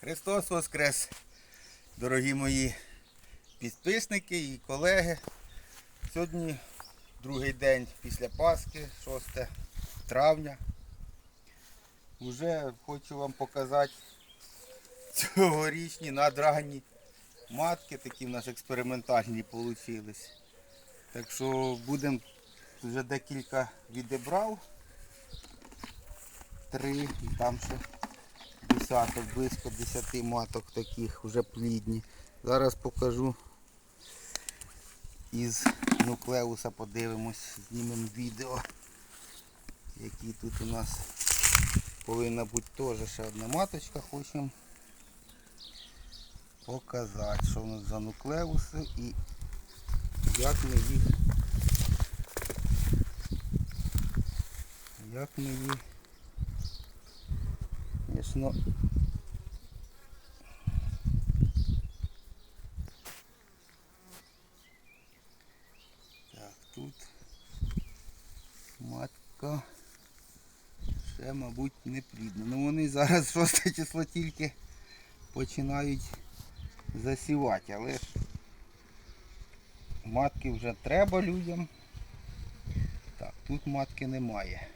Христос Воскрес, дорогі мої підписники і колеги. Сьогодні другий день після Пасхи, 6 травня. Уже хочу вам показати цьогорічні надранні матки, такі в нас експериментальні вийшли. Так що будемо вже декілька відібрав. Три і там ще десяток, близько 10 маток таких вже плідні. Зараз покажу із нуклеуса подивимось, знімемо відео, які тут у нас повинна бути теж ще одна маточка, хочемо показати, що в нас за нуклеуси і як ми їх як ми їх Звісно, так, тут матка ще, мабуть, не плідна. Ну вони зараз 6 число тільки починають засівати, але матки вже треба людям. Так, тут матки немає.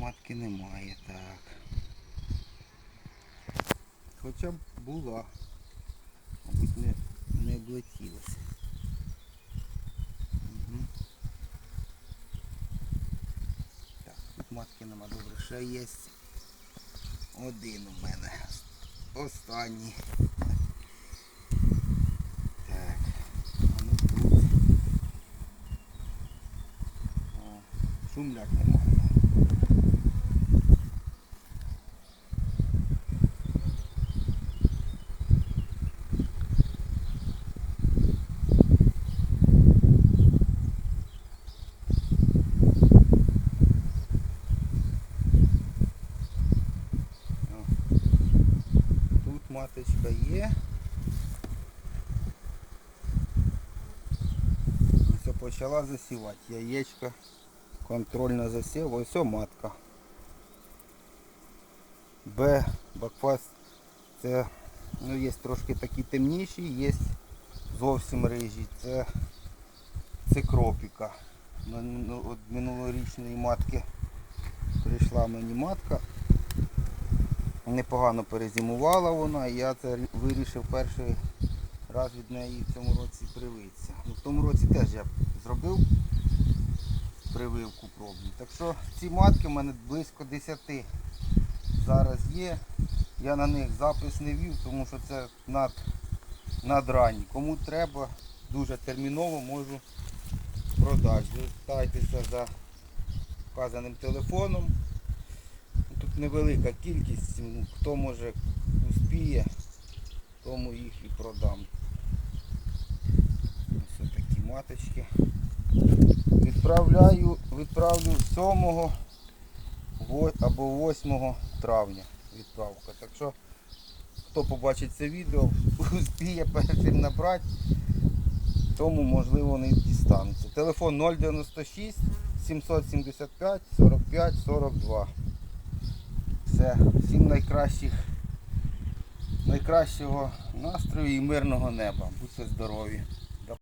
Матки немає, так. Хоча б була. Мабуть, не, не облетілася. Угу. Так, тут матки нема. Добре, ще є один у мене. Останній. Так. А ну тут. О, шумляк немає. Тут маточка є. Все почала засівати. Яєчко. Контрольно засів. Ось матка. Б. Бакфаст. Це ну, є трошки такі темніші, є зовсім рижі. Це, це кропіка. Ну, От минулорічної матки прийшла мені матка непогано перезимувала вона, і я це вирішив перший раз від неї в цьому році привитися. Ну, в тому році теж я зробив прививку пробну. Так що ці матки в мене близько 10 зараз є. Я на них запис не вів, тому що це над, надранні. Кому треба, дуже терміново можу продати. Звертайтеся за вказаним телефоном. Невелика кількість, хто може успіє, тому їх і продам. Ось такі маточки. Відправляю, відправлю 7 або 8 травня відправка. Так що хто побачить це відео, успіє першим набрати, тому можливо не дістануться. Телефон 096 775 45 42. Все, всім найкращих, найкращого настрою і мирного неба. Будьте здорові.